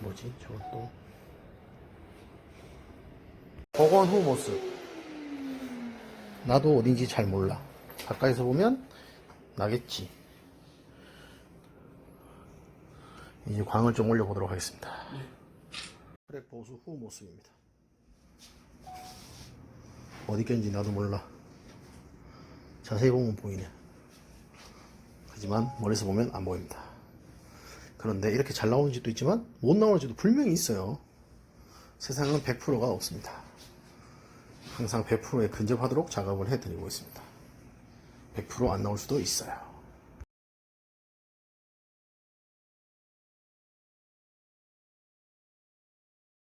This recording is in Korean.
뭐지? 저것도? 복원 후 모습. 나도 어딘지 잘 몰라. 가까이서 보면 나겠지. 이제 광을 좀 올려보도록 하겠습니다. 트랙 보수 후 모습입니다. 어디 꼈는지 나도 몰라. 자세히 보면 보이네. 하지만 멀리서 보면 안 보입니다 그런데 이렇게 잘 나오는 집도 있지만 못 나오는 집도 분명히 있어요. 세상은 100%가 없습니다. 항상 100%에 근접하도록 작업을 해드리고 있습니다. 100%안 나올 수도 있어요